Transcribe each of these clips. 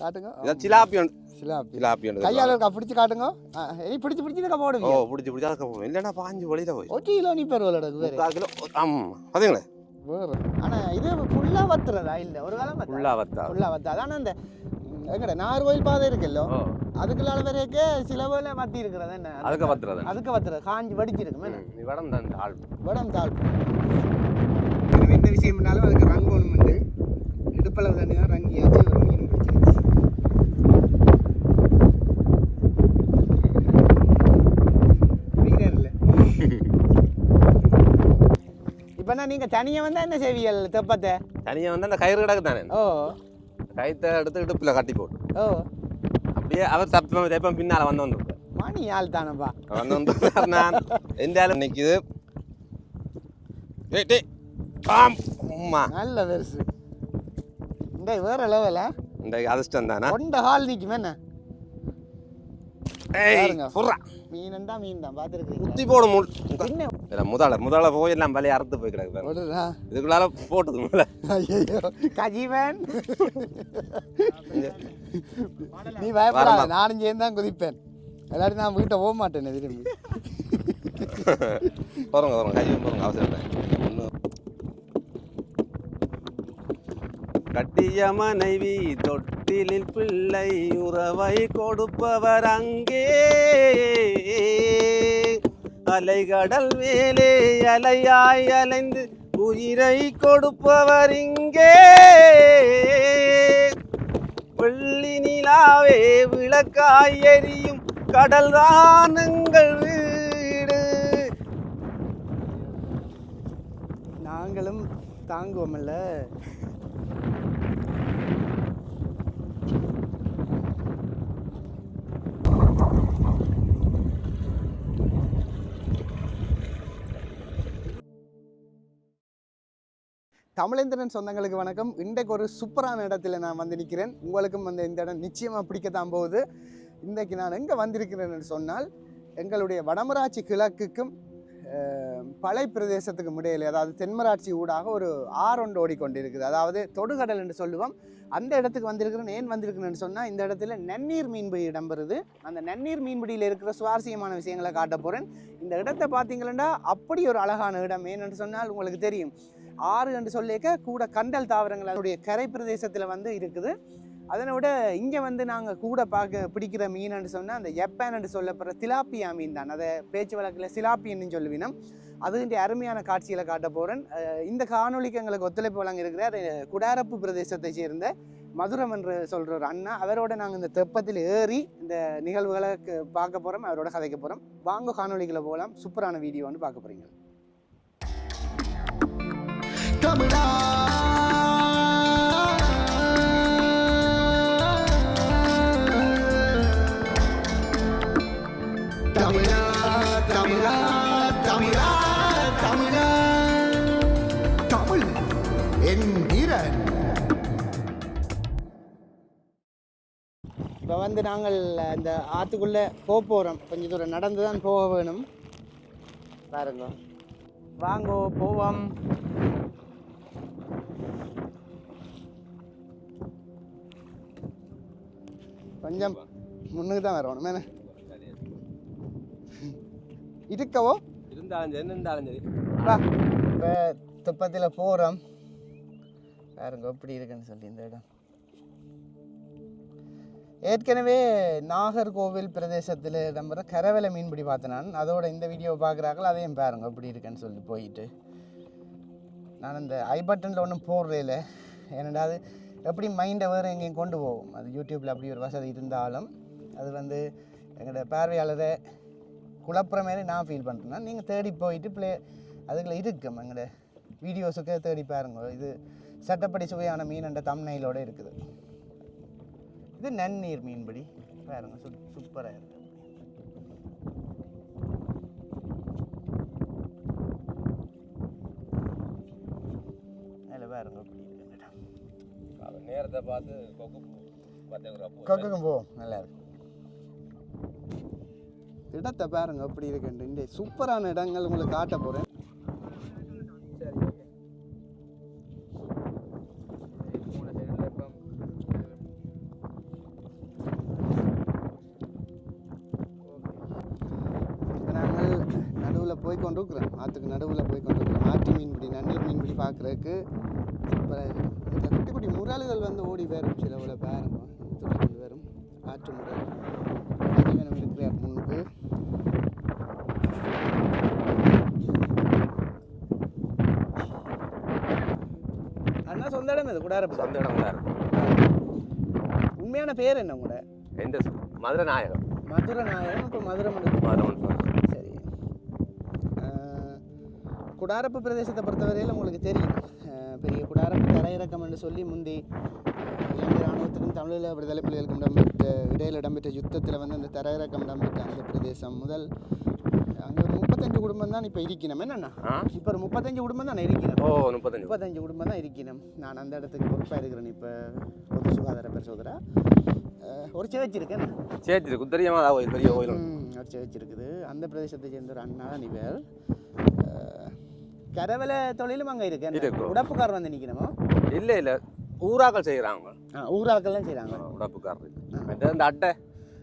காட்டுங்க. இதான் சிலாப்பி ஒன்று சிலாப்பி கையால் இருக்கா. பிடிச்சி காட்டுங்க. நீ பிடிச்சி பிடிச்சி இருக்கா ஓ போடுவீங்க பிடிச்சி பிடிச்சி அதுக்கு இல்லைன்னா பாஞ்சு வழியில் போய் ஒரு கிலோ நீ பேர் விளையாடு வேறு. முக்கால் கிலோ ஆமாம் அதுங்களே வேறு. ஆனால் இது ஃபுல்லாக வத்துறதா? இல்லை ஒரு காலம் வத்தா? ஃபுல்லாக வத்தா. ஃபுல்லாக வத்தா. அதான அந்த எங்கட நாகர்கோயில் பாதை இருக்குல்லோ? ஓ. அதுக்குள்ளால வரைக்கும் சில வேலை வத்தி இருக்கிறது என்ன? அதுக்கு வத்துறது? அதுக்கு வத்துறது. காஞ்சி வடிச்சிருக்கும் என்ன? நீ வடம் தான் ஆள். வடம் தாள். எந்த விஷயம் பண்ணாலும் அதுக்கு ரங்கு ஒன்று வந்து இடுப்பளவு தண்ணி தான் ரங்கியாச்சு ஒரு மீன் பிடிச்சிருச்சு பிடிக்கிறாருல்ல இப்போ என்ன நீங்கள் தனியாக வந்தால் என்ன செய்வியல் தெப்பத்தை? தனியாக வந்து அந்த கயிறு கிடக்கு தானே ஓ கயிற்றை எடுத்து இடுப்பில் கட்டி போட்டு. ஓ. அப்படியே அவர் தப்ப தப்பம் பின்னால் வந்து வந்து மணி ஆள் தானப்பா வந்து வந்து நான் எந்த ஆளும் நிற்கிது டேய் டேய். ஆம் அம்மா நல்ல பெருசு. இந்த வேற லெவலா இந்த அதிர்ஷ்டம் தானே கொண்ட ஹால் நிற்கும் என்ன? மீனண்டா மீன் தான் பார்த்துருக்கீங்க குத்தி போடு இல்ல முதல்ல முதல்ல போய் எல்லாம் வலையை அறுத்து போய் கிடக்கு இதுக்குள்ளால போட்டது முதல்ல. கஜீவன். நீ பயப்படாத நானும் சேர்ந்து தான் குதிப்பேன். எல்லாரும் நான் வீட்டை போக மாட்டேன் திரும்பி போறோங்க போறோங்க கையும் போறோங்க அவசரம். கட்டிய மனைவி வீட்டிலில் பிள்ளை உறவை கொடுப்பவர் அங்கே. அலைகடல் மேலே அலையாய் அலைந்து உயிரை கொடுப்பவர் இங்கே. வெள்ளி நிலாவே விளக்காய் எரியும் கடல்தான் எங்கள் வீடு. நாங்களும் தாங்குவோம்ல தமிழேந்திரன் சொந்தங்களுக்கு வணக்கம். இன்றைக்கு ஒரு சூப்பரான இடத்துல நான் வந்து நிற்கிறேன் உங்களுக்கும் வந்து இந்த இடம் நிச்சயமாக பிடிக்கத்தான் போகுது. இன்றைக்கு நான் எங்கே வந்திருக்கிறேன்னு சொன்னால் எங்களுடைய வடமராட்சி கிழக்குக்கும் பழை பிரதேசத்துக்கும் இடையில அதாவது தென்மராட்சி ஊடாக ஒரு ஆறொண்டு ஓடிக்கொண்டிருக்குது. அதாவது தொடுகடல் என்று சொல்லுவோம். அந்த இடத்துக்கு வந்திருக்கிறேன். ஏன் வந்திருக்கிறேன்னு சொன்னால் இந்த இடத்துல நன்னீர் மீன்பிடி இடம்பெறுது. அந்த நன்னீர் மீன்பிடியில் இருக்கிற சுவாரஸ்யமான விஷயங்களை காட்ட போகிறேன் இந்த இடத்த பார்த்தீங்கன்னா அப்படி ஒரு அழகான இடம். ஏன்னு சொன்னால் உங்களுக்கு தெரியும். ஆறு என்று சொல்லிக்க கூட கண்டல் தாவரங்கள் அதனுடைய கரை பிரதேசத்தில் வந்து இருக்குது. அதனை விட இங்கே வந்து நாங்கள் கூட பார்க்க பிடிக்கிற மீன் சொன்னால் அந்த எப்பன் என்று சொல்லப்படுற திலாப்பியா மீன் தான். அதை பேச்சு வழக்கில் சிலாப்பின்னு சொல்லுவினம் அதுகின்ற அருமையான காட்சிகளை காட்ட போகிறேன் இந்த காணொலிக்கு எங்களுக்கு ஒத்துழைப்பு வழங்க இருக்கிறார் குடாரப்பு பிரதேசத்தை சேர்ந்த மதுரம் என்று சொல்கிற ஒரு அண்ணா. அவரோட நாங்கள் இந்த தெப்பத்தில் ஏறி இந்த நிகழ்வுகளை பார்க்க போகிறோம் அவரோட கதைக்க போகிறோம் வாங்க காணொளிகளை போகலாம். சூப்பரான வீடியோ வந்து பார்க்க போகிறீங்க தமிழா தமிழா தமிழா தமிழா. தமிழா தமிழ் என்கிறன் இப்போ வந்து நாங்கள் இந்த ஆற்றுக்குள்ளே போக போகிறோம் கொஞ்சம் தூரம் நடந்து தான் போக வேணும். பாருங்க. வாங்கோ போவோம். கொஞ்சம் முன்னுக்கு தான் வரணும். மேலே இருக்கவோ? இருந்தாலும் சரி இருந்தாலும் சரி. வா. இப்போ துப்பத்தில் போகிறோம் பாருங்க எப்படி இருக்குன்னு சொல்லி இந்த இடம். ஏற்கனவே நாகர்கோவில் பிரதேசத்தில் இடம்பெற கரவலை மீன்பிடி பார்த்தேன் நான் அதோட இந்த வீடியோவை பார்க்குறாங்களோ அதையும் பாருங்க எப்படி இருக்குன்னு சொல்லி போயிட்டு. நான் இந்த ஐ பட்டனில் ஒன்றும் போடுறதில்ல ஏன்னா அது எப்படி மைண்டை வேறு எங்கேயும் கொண்டு போகும்? அது யூடியூப்பில் அப்படி ஒரு வசதி இருந்தாலும் அது வந்து எங்களோட பார்வையாளரை குழப்புற மாதிரி நான் ஃபீல் பண்ணுறேன்னா நீங்கள் தேடி போயிட்டு பிளே அதுக்குள்ளே இருக்கும். எங்களோட வீடியோஸுக்கு தேடி பாருங்க. இது சட்டப்படி சுவையான மீன் என்ற தம்னையிலோட இருக்குது. இது நன்னீர் மீன்படி பாருங்கள் சு சூப்பராக இருக்கும் நேரத்தை பார்த்து கொக்கு பார்த்தேன் கொக்குக்கும் போவோம் நல்லா இருக்கும் இடத்தை பாருங்க எப்படி இருக்குன்ட்டு. இந்த சூப்பரான இடங்கள் உங்களுக்கு காட்ட போகிறேன் போய் கொண்டிருக்கிறேன் ஆற்றுக்கு நடுவில் போய் கொண்டிருக்கிறேன் ஆற்று மீன்பிடி நன்னீர் மீன்பிடி பார்க்குறதுக்கு சூப்பராக இருக்கும் இதில் குட்டி குட்டி முரல்கள் வந்து ஓடி வரும் சில உள்ள பாருங்க. துள்ளி கொண்டு வரும். ஆற்று முரல். அதிவனம் இருக்கிறார் முன்பு. அண்ணா சொந்த இடம் இது குடாரப்பு சொந்த இடம் கூட இருக்கு உண்மையான பேர் என்ன கூட எந்த மதுரை நாயகம் மதுரை நாயகம் இப்போ மதுரை மண்டலம் மதுரை மண்டலம். சரி அஹ், குடாரப்பு பிரதேசத்தை பொறுத்தவரையில் உங்களுக்கு தெரியும். பெரிய குடாரப்பு தரையிறக்கம் என்று சொல்லி முந்தி இலங்கை இராணுவத்துக்கும் தமிழீழ விடுதலை புலிகளுக்கும் இடம்பெற்ற இடையில் இடம்பெற்ற யுத்தத்தில் வந்து அந்த தரையிறக்கம் இடம்பெற்ற அந்த பிரதேசம். முதல் அங்கே ஒரு முப்பத்தஞ்சு குடும்பம் தான் இப்போ இருக்கணும். என்னண்ணா? இப்போ ஒரு முப்பத்தஞ்சு குடும்பம் தான் இருக்கணும்? ஓ முப்பத்தஞ்சு. முப்பத்தஞ்சு குடும்பம் தான் இருக்கணும். நான் அந்த இடத்துக்கு பொறுப்பாக இருக்கிறேன். இப்போ பொது சுகாதார பரிசோதரா ஒரு செவச்சு இருக்கேன் சரி சரி குத்தரியமா தான் கோயில் பெரிய கோயில் ஒரு சர்ச் இருக்குது. அந்த பிரதேசத்தை சேர்ந்த ஒரு அண்ணா தான் இவர். கரவல தொழிலும் அங்கே இருக்கு. இருக்கு. உடப்புக்கார் வந்து நிற்கணுமோ இல்லை இல்லை. ஊராக்கள் செய்கிறாங்க ஊராக்கள்லாம் செய்கிறாங்க உடப்புக்காரர் மற்ற இந்த அட்டை.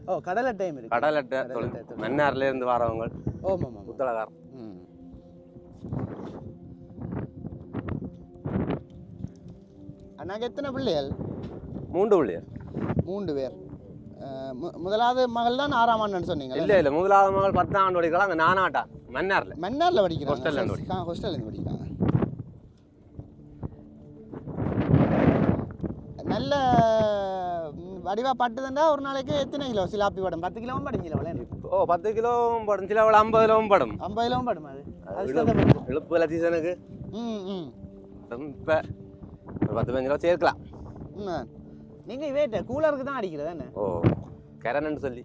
ஓ கடல் அட்டையும் இருக்கு. கடல் அட்டை தொழில். மன்னார்ல இருந்து வரவங்க. ஓமாம் புத்தளகார் அண்ணாக்கு எத்தனை பிள்ளைகள்? மூன்று பிள்ளையர் மூன்று பேர். முதலாவது மகள் தான் ஆறாம் ஆண்டுன்னு சொன்னீங்க இல்லை இல்லை முதலாவது மகள் பத்தாம் ஆண்டு படிக்கலாம் அங்கே நானாட்டா மன்னார்ல. மன்னார்ல படிக்கிறாங்க. ஹாஸ்டல்ல இருந்து சரி, ஆ, ஹாஸ்டல்ல இருந்து படிக்கிறாங்க. நல்ல வடிவா பட்டுதுண்டா ஒரு நாளைக்கு எத்தனை கிலோ? சிலாப்பி படம் பத்து கிலோவும் படும் கிலோ ஓ பத்து கிலோவும் படும் சில அவள் ஐம்பது கிலோவும் படும். ஐம்பது கிலோவும் படும் அது. இழுப்பு-. இழுப்புல சீசனுக்கு. ம் ம். ஒரு பத்து பதினஞ்சு கிலோ சேர்க்கலாம். ம் நீங்கள் வேட்ட கூலருக்கு தான் அடிக்கிறது தானே ஓ கரண்னு சொல்லி.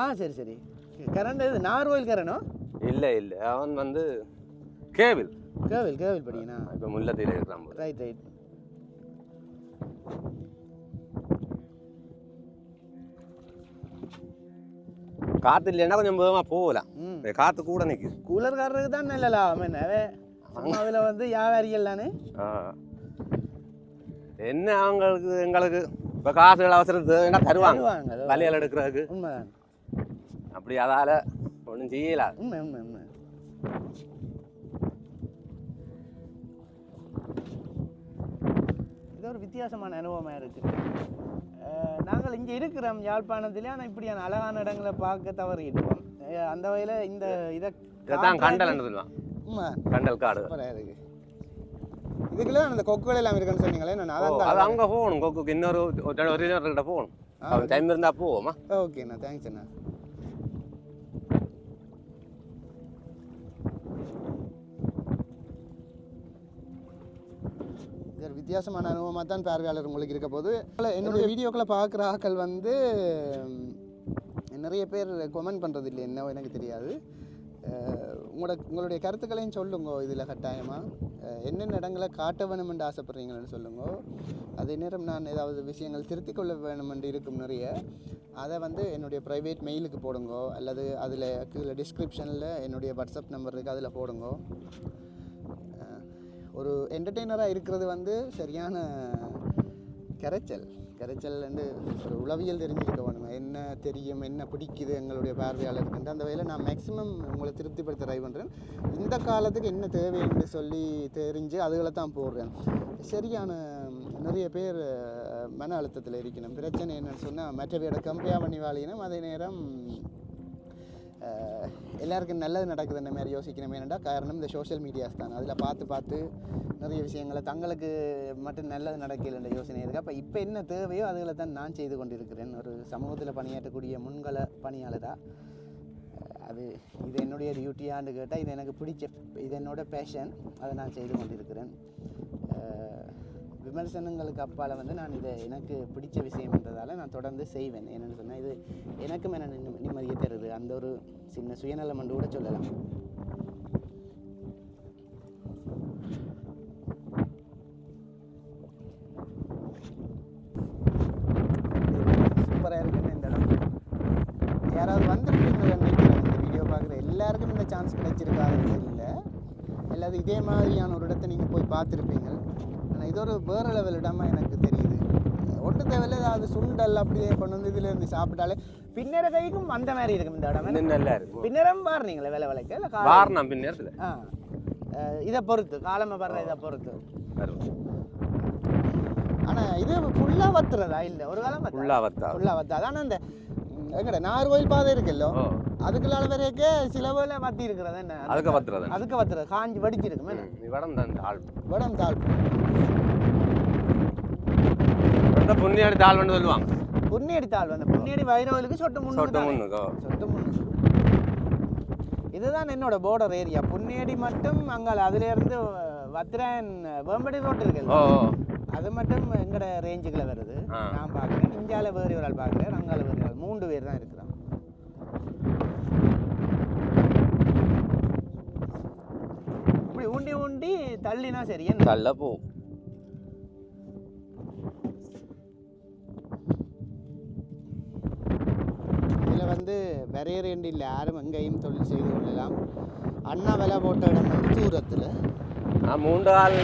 ஆ சரி சரி. கரண்ட் இது நார்கோயில் கரண்டோ இல்லை இல்லை. அவன் வந்து கேபிள் கேவில் கேவில் படிக்கணா இப்போ முல்லத்தில் இருக்கிறான். ரைட் ரைட் காற்று இல்லைன்னா கொஞ்சம் வேகமாக போகலாம். காற்று கூட நிற்குது கூலர்காரருக்கு தான் நல்ல லாபம்? என்ன சும்மா அதில் வந்து வியாபாரிகள் தானே? என்ன அவங்களுக்கு எங்களுக்கு? இப்போ காசுகள் அவசரத்துக்கு என்ன தருவாங்க? வலையில் எடுக்கிறதுக்கு. உண்மைதான் அப்படி அதால் ஒன்றும் செய்யல. உண்மை உண்மை உண்மை. இது ஒரு வித்தியாசமான அனுபவமாக இருக்கு. அஹ் நாங்கள் இங்கே இருக்கிறோம் யாழ்ப்பாணத்திலே ஆனால் இப்படியான அழகான இடங்களை பார்க்க தவறிடுவோம் அஹ் அந்த வகையில் இந்த இதை உண்மை. கண்டல் காடு இதுக்குள்ள அந்த கொக்குகள் எல்லாம் இருக்குன்னு சொன்னீங்களே நான் அதான் அது அங்கே போகணும். கொக்குக்கு இன்னொரு ஒரு ஒரிஜினல்கிட்ட போகணும். அவன் டைம் இருந்தால் போவோமா? ஓகேண்ணா தேங்க்ஸ் அண்ணா. வித்தியாசமான அனுபவமாக தான் பார்வையாளர் உங்களுக்கு இருக்க போது. என்னுடைய வீடியோக்களை பார்க்குற ஆட்கள் வந்து நிறைய பேர் கொமெண்ட் பண்ணுறது இல்லை என்ன எனக்கு தெரியாது. உங்களோட உங்களுடைய கருத்துக்களையும் சொல்லுங்க இதில் கட்டாயமாக என்னென்ன இடங்களை காட்ட வேணுமென்று ஆசைப்பட்றீங்களேன்னு சொல்லுங்க. அதே நேரம் நான் ஏதாவது விஷயங்கள் திருத்திக் கொள்ள வேணுமென்று இருக்கும் நிறைய அதை வந்து என்னுடைய ப்ரைவேட் மெயிலுக்கு போடுங்கோ அல்லது அதில் கீழே டிஸ்கிரிப்ஷனில் என்னுடைய வாட்ஸ்அப் நம்பர் இருக்குது அதில் போடுங்க. ஒரு என்டர்டெய்னராக இருக்கிறது வந்து சரியான கரைச்சல். கரைச்சல் ஒரு உளவியல் தெரிஞ்சிருக்க வேணும் என்ன தெரியும் என்ன பிடிக்குது எங்களுடைய பார்வையாளருக்கு அந்த வகையில் நான் மேக்ஸிமம் உங்களை திருப்திப்படுத்த ட்ரை பண்ணுறேன் இந்த காலத்துக்கு என்ன தேவை என்று சொல்லி தெரிஞ்சு அதுகளை தான் போடுறேன். சரியான நிறைய பேர் மன அழுத்தத்தில் இருக்கணும். பிரச்சனை என்னன்னு சொன்னால் மற்றவையோட கம்பேர் பண்ணி வாழிக்கணும் அதே நேரம் எல்லாருக்கும் நல்லது நடக்குதுன்ற மாதிரி யோசிக்கணும் ஏனெண்டா காரணம் இந்த சோஷியல் மீடியாஸ் தான். அதில் பார்த்து பார்த்து நிறைய விஷயங்களை தங்களுக்கு மட்டும் நல்லது நடக்கலைன்ற யோசனை இருக்குது அப்போ இப்போ என்ன தேவையோ அதுகளை தான் நான் செய்து கொண்டிருக்கிறேன். ஒரு சமூகத்தில் பணியாற்றக்கூடிய முன்கள பணியாளராக அது இது என்னுடைய டியூட்டியான்னு கேட்டால் இது எனக்கு பிடிச்ச இது என்னோட பேஷன் அதை நான் செய்து கொண்டிருக்கிறேன். விமர்சனங்களுக்கு அப்பால் வந்து நான் இதை எனக்கு பிடிச்ச விஷயம்ன்றதால நான் தொடர்ந்து செய்வேன். என்னென்னு சொன்னால் இது எனக்கும் என்ன நிம்மதியை தருது. அந்த ஒரு சின்ன சுயநலம் என்று கூட சொல்லலாம். சூப்பராக இருக்குன்னு இந்த இடம். யாராவது வந்திருப்பீங்களா நினைக்கிறேன் இந்த வீடியோ பார்க்குற? எல்லாருக்கும் இந்த சான்ஸ் கிடைச்சிருக்காதுன்னு இல்லை. அல்லது இதே மாதிரியான ஒரு இடத்த நீங்கள் போய் பார்த்துருப்பீங்க. இது ஒரு வேறு லெவல் இடமா எனக்கு தெரியுது. கூட்டு தேவையில்ல ஏதாவது சுண்டல் அப்படியே கொண்டு வந்து இதுல இருந்து சாப்பிட்டாலே பின்னர கைக்கும் அந்த மாதிரி இருக்கும் இந்த இடம். நல்லா இருக்கும். பின்னரம் பாருனீங்களே வேலை வேலைக்கு இல்லை வாரணம் பின்னேரத்தில் ஆ. இதை பொறுத்து காலமை வர்ற இதை பொறுத்து. வரும். ஆனா இது ஃபுல்லா வத்துறதா? இல்ல ஒரு காலம் ஃபுல்லாக வத்தா. ஃபுல்லா வத்தாது ஆனா இந்த எங்கட நாகர்கோயில் பாதை இருக்குல்லோ ஓ அதுக்குள்ளால வரைக்கே சில வேலை வத்தி இருக்கிறது என்ன அதுக்கு வத்துறது அதுக்கு வத்துறது காஞ்சி வடிச்சிருக்கும் என்ன வடம் தான் தாழ் வடம் தாழ் புண்ணியாடி தாழ்வன்னு சொல்லுவாங்க புண்ணியடி தாழ் வந்து புண்ணியடி வைரவலுக்கு சொட்டு முன்னு சொட்டு முன்னுக்கோ சொட்டு முன்னு இதுதான் என்னோட போர்டர் ஏரியா புண்ணியடி மட்டும் அங்கால அதுல இருந்து வத்திரன் வேம்படி ரோட் ஓ. அது மட்டும் எங்கட ரேஞ்சுக்குள்ள வருது. நான் பார்க்குறேன் இந்தியாவில் வேறு ஒரு ஆள் பார்க்குறேன் அங்கால வேறு ஆள். மூன்று பேர் தான் இருக்கிறான் இப்படி ஊண்டி ஊண்டி தள்ளினா சரி. தள்ள போ. இதில் வந்து வரையறேண்டு இல்லை. யாரும் எங்கேயும் தொழில் செய்து கொள்ளலாம். அண்ணா விலை போட்ட இடம் வந்து தூரத்தில். மூன்று ஆள்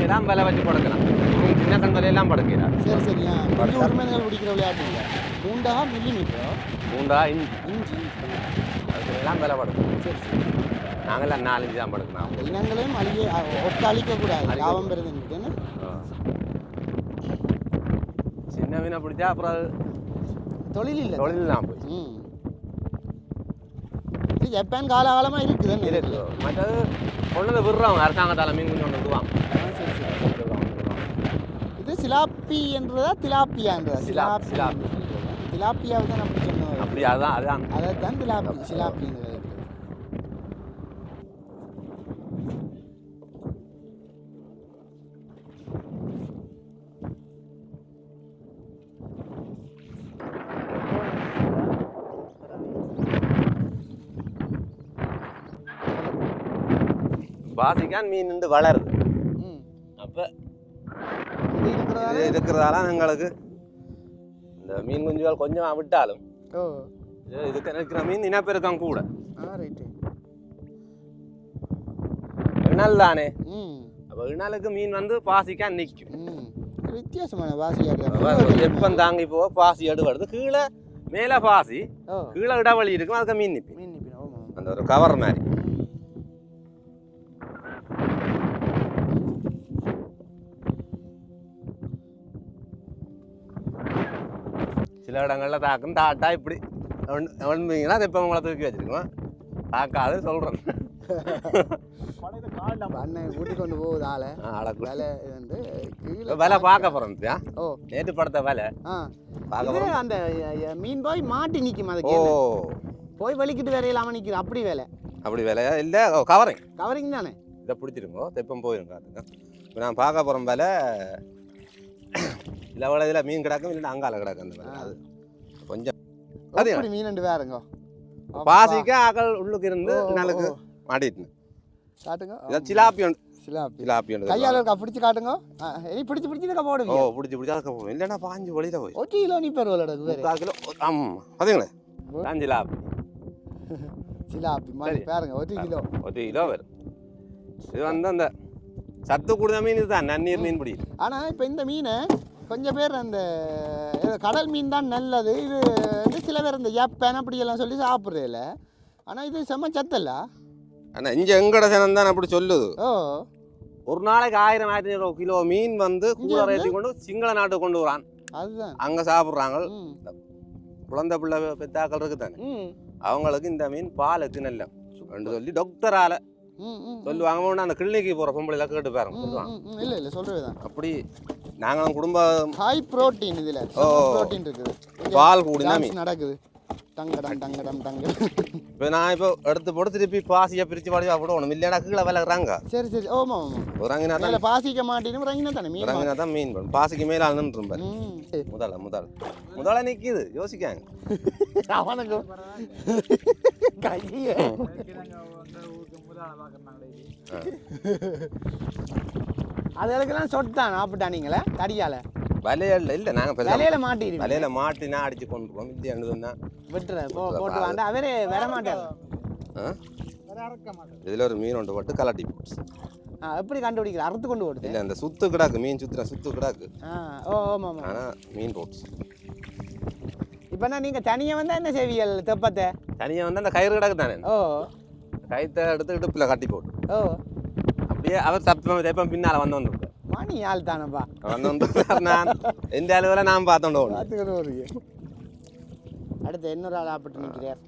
எல்லாம் விலை வச்சு படுக்கலாம் சின்ன கண் விலையெல்லாம் படுக்கிறார் சரி சரியா கொஞ்சம் உரிமைகள் பிடிக்கிற விளையாட்டு இல்லை மூண்டா மில்லி மீட்டரோ மூன்றா இஞ்சி இஞ்சி அதுக்கு எல்லாம் விலை படுக்கும் சரி சரி நாங்களாம் நாலஞ்சு தான் படுக்கலாம் அந்த இனங்களையும் அழிய ஒட்டு அழிக்கக்கூடாது அழிக்க லாபம் பெறுதுன்னு சின்ன மீனை பிடிச்சா அப்புறம் தொழில் இல்லை தொழிலாம் போய் ம் இது ஜப்பான் காலகாலமாக இருக்குது இருக்கு. மற்றது கொண்டு விடுறவங்க அரசாங்கத்தால் மீன் கொஞ்சம் கொண்டு சரி இது சிலாப்பி என்றதா திலாப்பியான்றதா சிலாப், சிலாப். திலாப்பியாவை தான் அப்படி சொன்னோம் அப்படி அதான் அதான். அதை தான் திலாப்பி சிலாப்பிங்கிறது பாசிக்கான் மீன் நின்று வளருது. அப்போ இது இருக்கிறதால? எங்களுக்கு இந்த மீன் குஞ்சுகள் கொஞ்சம் விட்டாலும் இதுக்கு இருக்கிற மீன் இனப்பெருக்கம் கூட. இணல் தானே? அப்போ இணலுக்கு மீன் வந்து பாசிக்கான் நிற்கும் வித்தியாசமான வாசியாக வெப்பம் தாங்கி போக பாசி எடுபடுது கீழே மேலே பாசி கீழே இடைவெளி இருக்கும் அதுக்கு மீன் நிற்பி அந்த ஒரு கவர் மாதிரி. சில இடங்கள்ல தாக்கும் தாட்டா இப்படி ஒன்றுங்கன்னா அது இப்போ உங்களை தூக்கி வச்சிருக்கோம் தாக்காது சொல்கிறேன் அண்ணன் கூட்டி கொண்டு போகுது ஆளை வேலை வந்து விலை பார்க்க போகிறோம் ஓ நேற்று படத்த விலை பார்க்க போகிறோம் அந்த மீன் போய் மாட்டி நிற்கும் ஓ அதுக்கு போய் வலிக்கிட்டு வேற இல்லாமல் நிற்கிது அப்படி வேலை அப்படி விலையா இல்லை கவரிங் கவரிங் தானே இதை பிடிச்சிருங்கோ தெப்பம் இப்போ நான் பார்க்க போகிறோம் வேலை இல்லை அவ்வளோ இதில் மீன் கிடக்கும் இல்லைன்னா அங்கால கிடக்கும் அந்த வேலை அது கொஞ்சம் அது மீன் ரெண்டு வேறுங்க? பாசிக்கு ஆக்கள் உள்ளுக்கு இருந்து ஓ. மாட்டிட்டு. காட்டுங்க? இதான் சிலாப்பி ஒன்று. சிலாப்பி. சிலாப்பி ஒன்று. கையால் இருக்கா பிடிச்சி காட்டுங்க? இனி பிடிச்சி பிடிச்சி இருக்கா ஓ பிடிச்சி பிடிச்சி போகும் இல்லைன்னா பாஞ்சு வழியில் போய். ஒரு கிலோ நீ பெருவலோட வேறு. முக்கால் கிலோ ஆமாம் பார்த்தீங்களே. தான் சிலாப்பி. சிலாப்பி மாதிரி. பாருங்க ஒரு கிலோ. ஒரு கிலோ வரும் இது வந்து அந்த சத்து கூடுத மீன் இதுதான் நன்னீர் மீன் பிடி ஆனால் இப்போ இந்த மீனை கொஞ்சம் பேர் அந்த கடல் மீன் தான் நல்லது. இது வந்து சில பேர் இந்த ஏப்பேன் அப்படியெல்லாம் சொல்லி சாப்பிட்றதில்ல. ஆனால் இது செம்ம சத்தல்ல. ஆனால் இங்கே எங்கட சனம் தான் அப்படி சொல்லுது. ஓ. ஒரு நாளைக்கு ஆயிரம் ஆயிரத்தி ஐநூறு கிலோ மீன் வந்து கூட ரேத்தி கொண்டு சிங்கள நாட்டுக்கு கொண்டு வரான். அதுதான். அங்கே சாப்பிட்றாங்க. குழந்தை பிள்ளை பெத்தாக்கள் இருக்கு தானே ம். அவங்களுக்கு இந்த மீன் பாலுக்கு நல்ல. ரெண்டு சொல்லி டாக்டரால சொல்லுவாங்க. அந்த கிளினிக்கு போகிற பொம்பளை கேட்டு பாருங்க. சொல்லுவாங்க. இல்லை இல்லை சொல்கிறது தான் அப்படி நாங்களும் குடும்பம் ஹை புரோட்டீன் இதில். ஓ. புரோட்டீன் இருக்குது. பால் கூடினா நடக்குது. டங்கடம் டங்கடம் டங்க இப்போ நான் இப்போ எடுத்து போட்டு திருப்பி பாசியை பிரித்து பாடி சாப்பிடுவோம் இல்லைன்னா கீழே விலகுறாங்க சரி சரி. ஓமா ஆமாம் உறங்கினா தான் பாசிக்க மாட்டேன்னு ரங்கினா தானே மீன் உறங்கினா தான் மீன் வரும் பாசிக்கு மேலே நின்றும் பாரு. ம் முதல்ல முதல் முதல்ல நிற்கிது யோசிக்காங்க. அவனுக்கு கையே. அதுகளுக்கெல்லாம் சொட்டான் ஆப்பிட்டானீங்களே தடியால வலையில இல்லை நாங்கள் விலையில மாட்டிடுவீங்க. வலையில மாட்டினா அடிச்சு கொண்டுருவோம் இல்லையாண்டு சொன்னா விட்டுற போ போட்டு வாண்டா. அவரே வர மாட்டார்? இதுல ஒரு மீன் ஒன்று போட்டு கலட்டி போட்டு. ஆ எப்படி கண்டுபிடிக்கிற? அறுத்து கொண்டு ஓடுது இல்லை அந்த சுத்து கிடாக்கு மீன் சுத்துற சுத்து கிடாக்கு. ஓ ஆமாம் ஆமாம் ஆனால் மீன் போட்டு. இப்போனா நீங்கள் தனியாக வந்தால் என்ன செய்வியல் தெப்பத்தை? தனியாக வந்து அந்த கயிறு கிடக்கு தானே. ஓ. கயிற்றை எடுத்து இடுப்பில் கட்டி போட்டு. ஓ. அப்படியே அவர் தப்பம் தெப்பம் பின்னால் வந்து வந்துருக்கார் மணி ஆள் தானப்பா வந்து வந்து நான் எந்த அளவில் நான் பார்த்துக்கிட்டு வருங்க அடுத்து இன்னொரு ஆள் ஆப்பிட்டு நிற்கிறார்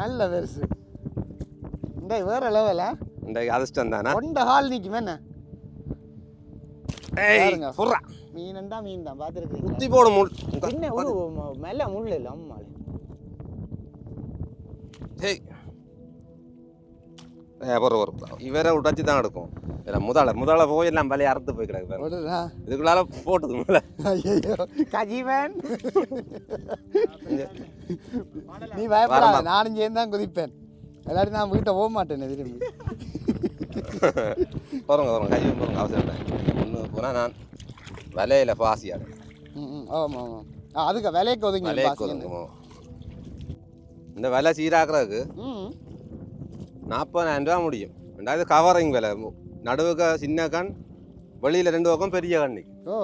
நல்ல பெருசு. இந்த வேற லெவலா இந்த அதிர்ஷ்டம் தானா கொண்ட ஹால் நிற்கும் என்ன? ஏய் பாருங்க. புர்றா மீன் தான் மீன் தான் பார்த்துருக்கீங்க குத்தி போடு முள். என்ன ஒரு ம- மேல முள் இல்லை அம்மாள் ஏய் ஏ பொறு பொறு இவரை உடச்சி தான் எடுக்கும். முதல முதல போய் எல்லாம் வலையை அறுத்து போய் கிடக்கு இதுக்குள்ளால போட்டுது ஐயோ கஜீவன். நீ பயப்படாத வரமா. நானும் சேர்ந்து தான் குதிப்பேன். எல்லாரும் நான் வீட்டை போக மாட்டேன் திரும்பி. போகிறோங்க போகிறோங்க கை போகிறோங்க அவசரம் இல்லை ஒன்று போனால் நான். வலையில் பாசி ஆமாம் ஆமாம். அதுக்கு விலைக்கு ஒதுங்கி. கொதுங்குமோ இந்த விலை சீராக்குறதுக்கு நாற்பதாயிரம் ரூபா முடியும். ரெண்டாவது கவரிங் விலை. நடுவுக்கு சின்ன கண் வெளியில் ரெண்டு பக்கம் பெரிய கண்ணி ஓ.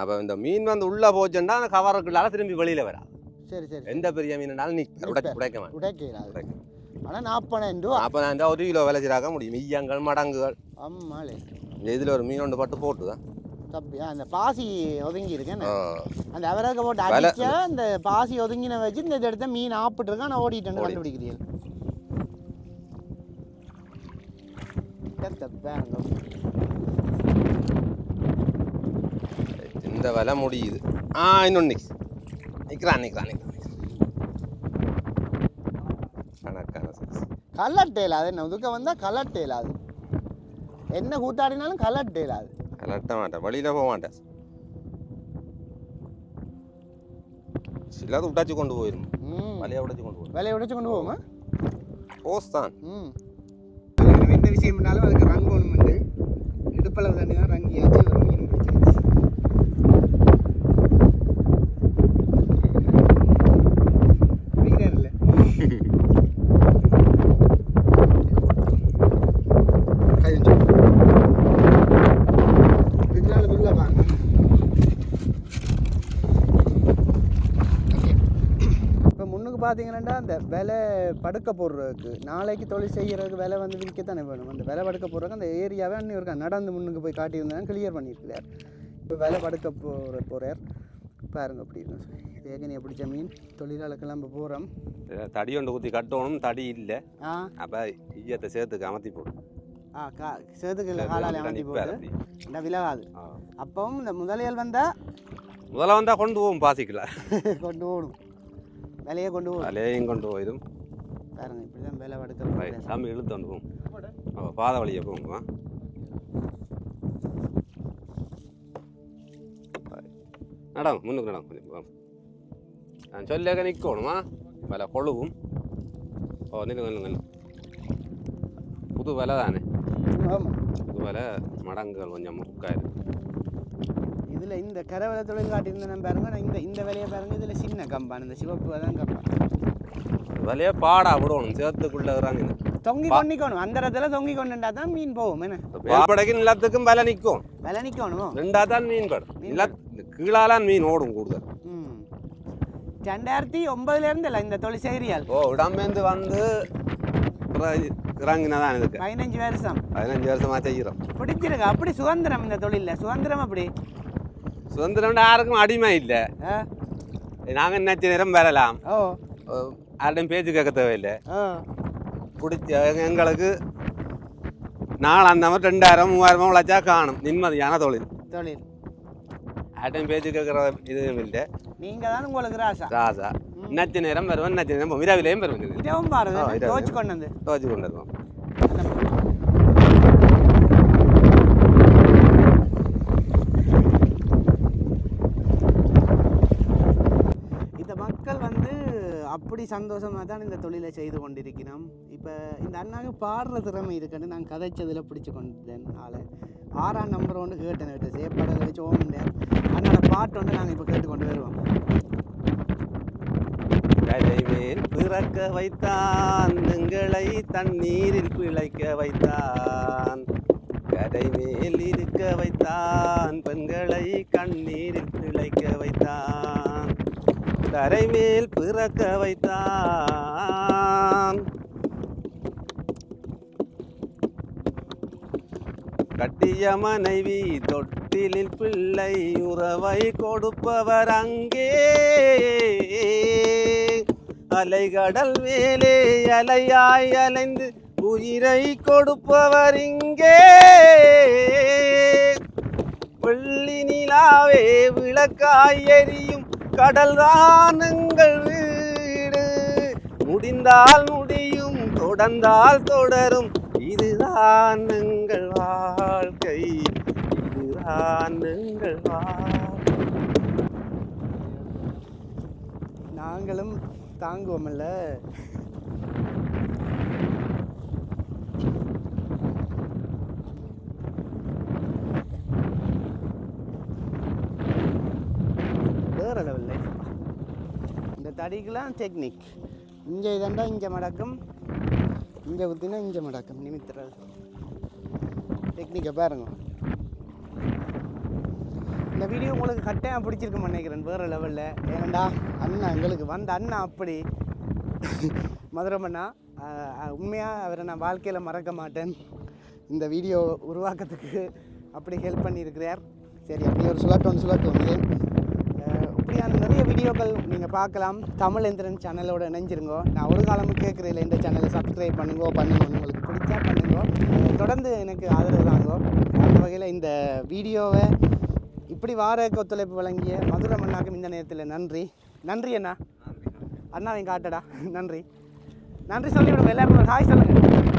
அப்போ இந்த மீன் வந்து உள்ளே போச்சுன்னா அந்த கவருக்குள்ளால திரும்பி வெளியில் வராது. சரி சரி எந்த பெரிய மீனாலும் நீ உடைக்க உடைக்கிறாது உடைக்க. ஆனால் நாற்பதாயிரம் ரூபா. நாற்பதாயிரம் ரூபா ஒரு கிலோ விலை சீராக்க முடியும். ஈயங்கள் மடங்குகள். அம்மாளே. இந்த இதில் ஒரு மீன் ஒன்று பட்டு போட்டு தான் தப்பி அந்த பாசி ஒதுங்கி இருக்கேன் ஆ. அந்த அவரக்க போட்டு அடிச்சா அந்த பாசி ஒதுங்கின வச்சு இந்த இடத்த மீன் ஆப்பிட்டு இருக்கா. நான் ஓடிட்டேன் ஓடி. கண்டுபிடிக்கிறீர்கள் இந்த விலை முடியுது. ஆ இன்னொன்று நிக் நிற்கிறான் நிற்கிறான் நிற்கிறான் கணக்கான. கலர் டேலாது என்ன? உதுக்க வந்தால் கலர் டேலாது என்ன கூத்தாடினாலும் கலர் டேலாது கலட்ட மாட்டேன் வெளியில் போக மாட்டேன் சிலது விட்டாச்சு கொண்டு போயிடும் வலையை விட்டாச்சு கொண்டு போயிடும் விலையை உடைச்சு கொண்டு போவோமா போஸ் தான் ம் எந்த விஷயம் பண்ணாலும் அதுக்கு ரங்கு ஒன்று வந்து இடுப்பளவு தண்ணி தான் ரங்கியாச்சு ஒரு மீன் பிடிச்சிருச்சு பிடிக்கிறாருல்ல கையெழுத்து இதுக்குள்ள துள்ள பாருங்க இப்போ முன்னுக்கு பார்த்தீங்கன்னா அந்த விலை படுக்க போடுறதுக்கு நாளைக்கு தொழில் செய்கிறதுக்கு விலை வந்து விற்கத்தானே வேணும். அந்த விலை படுக்க போடுறதுக்கு அந்த ஏரியாவே அண்ணி இருக்கா நடந்து முன்னுக்கு போய் காட்டியிருந்தேன் கிளியர் பண்ணியிருக்கிறார். இப்போ விலை படுக்க போகிற போகிறார் பாருங்க அப்படி இருக்கும் ஏகனையை பிடிச்ச மீன் தொழிலாளருக்கெல்லாம் இப்போ போகிறோம் தடி ஒன்று குத்தி கட்டணும். தடி இல்லை. ஆ. அப்போ ஈயத்தை சேர்த்துக்கு அமர்த்தி போடும் ஆ கா சேதுக்குள்ள காலால் அமர்த்தி போட்டு இந்த விலகாது. அப்பவும் இந்த முதலியல் வந்தால் முதல்ல வந்தால் கொண்டு போவோம் பாசிக்கலாம் கொண்டு ஓடும் விலையை கொண்டு ஓடும் வலையையும் கொண்டு போயிடும் பாருங்க இப்படி தான் விலை. ரைட் சாமி இழுத்து கொண்டு போவோம் அப்போ பாதை வழியை போவோம் நடம் முன்னுக்கு நடம் கொஞ்சம். நான் சொல்லியாக்க நிற்கணுமா விலை கொழுவும். ஓ நில்லுங்க நில்லுங்க. புது விலை தானே புது விலை மடங்குகள் கொஞ்சம் முக்காயிருக்கு. இதில் இந்த கரவலை தொழில் காட்டியிருந்தேன் பாருங்க நான் இந்த இந்த வேலையை பாருங்க இதில் சின்ன கம்பான் இந்த சிவப்பு தான் கம்பான் விலையே பாடா விடணும் சேத்துக்குள்ள இருக்கிறாங்க தொங்கி கொண்டிக்கணும் அந்த இடத்துல தொங்கி கொண்டுண்டா தான் மீன் போகும் என்ன? வேப்படைக்கு நிலத்துக்கும் விலை நிற்கும். விலை நிற்கணும்? ரெண்டா தான் மீன் படும் நில கீழாலாம் மீன் ஓடும் கூடுதல். ரெண்டாயிரத்தி ஒன்பதுலேருந்து இல்லை இந்த தொழில் செய்கிறியால் ஓ இடம்பேந்து வந்து இறங்கினதான் இதுக்கு. பதினஞ்சு வருஷம். பதினஞ்சு வருஷமா செய்கிறோம். பிடிச்சிருக்கு? அப்படி சுதந்திரம் இந்த தொழிலில்? சுதந்திரம் அப்படி? சுதந்திரம் யாருக்கும் அடிமை இல்லை. நாங்கள் நினைச்ச நேரம் வரலாம். யார்கிட்டையும் பேச்சு கேட்க தேவையில்லை. பிடிச்ச எங்களுக்கு நாள் அந்த மாதிரி ரெண்டாயிரம் மூவாயிரமா உழைச்சா காணும். நிம்மதியான தொழில். தொழில். யார்கிட்டையும் பேச்சு கேட்குற இதுவும் இல்லை. நீங்கள் தான் உங்களுக்கு ராசா. ராசா. நச்ச நேரம் வருவேன் நச்ச நேரம். இரவிலையும் வருவேன் இதவும் பாருங்க. தோச்சு கொண்டு வந்து. துவச்சி கொண்டு வருவோம் இந்த மக்கள் வந்து அப்படி சந்தோஷமாக தான் இந்த தொழிலை செய்து கொண்டிருக்கிறோம். இப்போ இந்த அண்ணாவுக்கு பாடுற திறமை இருக்குன்னு நான் கதைச்சதில் பிடிச்சி கொண்டேன் ஆளை. ஆறாம் நம்பர் ஒன்று கேட்டேன் விட்டு சேப்பாடலை வச்சு ஓமண்டேன் அண்ணோட பாட்டு ஒன்று நாங்கள் இப்போ கேட்டு கொண்டு வருவோம். கரை பிறக்க வைத்தான் எங்களை தண்ணீரில் பிழைக்க வைத்தான். கரை மேல் இருக்க வைத்தான் பெண்களை கண்ணீரில் பிழைக்க வைத்தான். கரை மேல் பிறக்க வைத்தான். கட்டிய மனைவி தொட்டிலில் பிள்ளை உறவை கொடுப்பவர் அங்கே. அலைகடல் மேலே அலையாய் அலைந்து உயிரை கொடுப்பவர் இங்கே. வெள்ளி நிலாவே விளக்காய் எரியும் கடல்தான் எங்கள் வீடு. முடிந்தால் முடியும் தொடர்ந்தால் தொடரும். இதுதான் எங்கள் வாழ்க்கை. இதுதான் எங்கள் வாழ்க்கை. நாங்களும் தாங்குவோம்ல வேற லெவல் லைஃப் அடிக்கலாம் டெக்னிக் இங்கே இதண்டா இங்கே மடக்கும். இங்கே ஊற்றினா இங்கே மடக்கும் நிமித்துறது டெக்னிக்கை பாருங்க. இந்த வீடியோ உங்களுக்கு கட்டாயம் பிடிச்சிருக்குன்னு நினைக்கிறேன் வேறு லெவலில் ஏனண்டா அண்ணா எங்களுக்கு வந்த அண்ணா அப்படி. மதுரமண்ணா உண்மையாக அவரை நான் வாழ்க்கையில் மறக்க மாட்டேன். இந்த வீடியோ உருவாக்கத்துக்கு அப்படி ஹெல்ப் பண்ணியிருக்கிறார். சரி அப்படி ஒரு சுழட்டம் சுழட்டம் இப்படியான நிறைய வீடியோக்கள் நீங்கள் பார்க்கலாம். தமிழ் எந்திரன் சேனலோட இணைஞ்சிருங்கோ. நான் ஒரு காலமும் கேட்குறதில்ல. இந்த சேனலை சப்ஸ்கிரைப் பண்ணுங்கோ பண்ணுங்க. உங்களுக்கு பிடிச்சா பண்ணுங்கோ. தொடர்ந்து எனக்கு ஆதரவு தாங்கோ. அந்த வகையில் இந்த வீடியோவை இப்படி வார ஒத்துழைப்பு வழங்கிய மதுரை மண்ணாக்கும் இந்த நேரத்தில் நன்றி. நன்றி அண்ணா. அண்ணாவையும் காட்டடா. நன்றி. நன்றி சொல்லி விடுங்க. எல்லாருக்கும் ஹாய் சொல்லுங்கள்